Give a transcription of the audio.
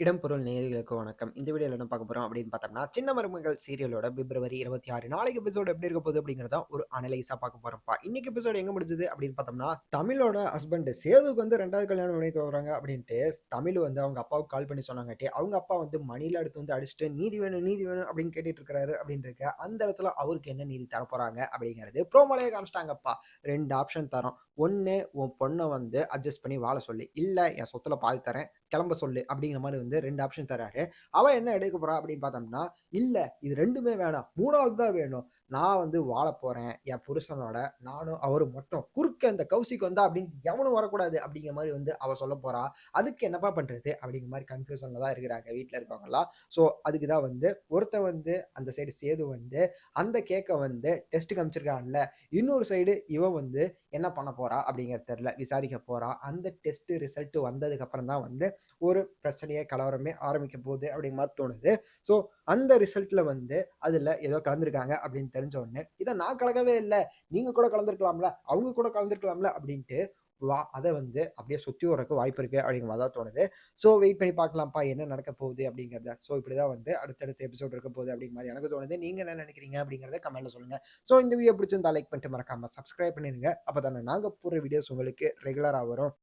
இடம் பொருள் வணக்கம். இந்த வீடியோவில் என்ன பார்க்க போறோம் அப்படின்னு பார்த்தோம்னா, சின்ன மருமகள் சீரியலோட பிப்ரவரி 26 நாளைக்கு எபிசோடு எப்படி இருக்க போகுது அப்படிங்கிறத ஒரு அனலைஸா பார்க்க போறோம்ப்பா. இன்னைக்கு எபிசோடு எங்க முடிஞ்சது அப்படின்னு பார்த்தோம்னா, தமிழோட ஹஸ்பண்ட் சேதுவுக்கு வந்து ரெண்டாவது கல்யாணம் பண்ணிக்க வராங்க அப்படின்ட்டு தமிழ் வந்து அவங்க அப்பாவுக்கு கால் பண்ணி சொன்னாங்கட்டி அவங்க அப்பா வந்து மணிலாம் எடுத்து வந்து அடிச்சுட்டு நீதி வேணும், நீதி வேணும் அப்படின்னு கேட்டுட்டு இருக்கிறாரு அப்படின்னு இருக்க. அந்த இடத்துல அவருக்கு என்ன நீதி தரப்போகிறாங்க அப்படிங்கிறது ப்ரோமலையை காமிச்சிட்டாங்கப்பா. ரெண்டு ஆப்ஷன் தரோம். ஒன்று உன் பொண்ணை வந்து அட்ஜஸ்ட் பண்ணி வாழ சொல்லு. இல்ல என் சொத்துல பாதி தரேன். கிளம்ப சொல்லு அப்படிங்கிற மாதிரி வந்து ரெண்டு ஆப்ஷன் தராரு. அவன் என்ன எடுக்க போறா அப்படின்னு பார்த்தோம்னா, இல்ல இது ரெண்டுமே வேணாம். மூணாவது தான் வேணும். நான் வந்து வாழ போறேன். என் புருஷனோட நானும் அவரும் மட்டும். குறுக்க இந்த கௌசிக் வந்தா அப்படின்னு எவனும் வரக்கூடாது அப்படிங்கிற மாதிரி வந்து அவ சொல்ல போறா. அதுக்கு என்னப்பா பண்றது? அப்படிங்கிற மாதிரி கன்ஃப்யூஷன்ல தான் இருக்கிறாங்க வீட்டில் இருக்கவங்கலாம். ஸோ அதுக்கு தான் வந்து ஒருத்தன் வந்து அந்த சைடு சேது வந்து அந்த கேக்கை வந்து டெஸ்ட் காமிச்சிருக்கான்ல. இன்னொரு சைடு இவ வந்து என்ன பண்ண போறா அப்படிங்கிறது தெரியல. விசாரிக்க போறா. அந்த டெஸ்ட் ரிசல்ட் வந்ததுக்கு அப்புறம் தான் வந்து ஒரு பிரச்சனையே, கலவரமே ஆரம்பிக்க போகுது அப்படிங்கிற மாதிரி தோணுது. ஸோ அந்த ரிசல்ட்ல வந்து அதில் ஏதோ கலந்துருக்காங்க அப்படின்னு தெரிஞ்ச உடனே, இதை நான் கலக்கவே இல்லை நீங்கள் கூட கலந்துருக்கலாம்ல அவங்க கூட கலந்துருக்கலாம்ல அப்படின்ட்டு வா அதை வந்து அப்படியே சுற்றி வரக்கு வாய்ப்பு இருக்குது அப்படிங்கிற மாதிரி தான் தோணுது. ஸோ வெயிட் பண்ணி பார்க்கலாம்ப்பா என்ன நடக்க போகுது அப்படிங்கிறத. ஸோ இப்படி தான் வந்து அடுத்தடுத்த எபிசோட் இருக்க போகுது அப்படிங்கிற மாதிரி எனக்கு தோணுது. நீங்கள் என்ன நினைக்கிறீங்க அப்படிங்கிறத கமெண்ட்டில் சொல்லுங்கள் ஸோ இந்த வீடியோ பிடிச்சிருந்தா லைக் பண்ணிட்டு மறக்காமல் சப்ஸ்கிரைப் பண்ணிடுங்க அப்போ தானே நாங்கள் போடுற வீடியோஸ் உங்களுக்கு ரெகுலராக வரும்.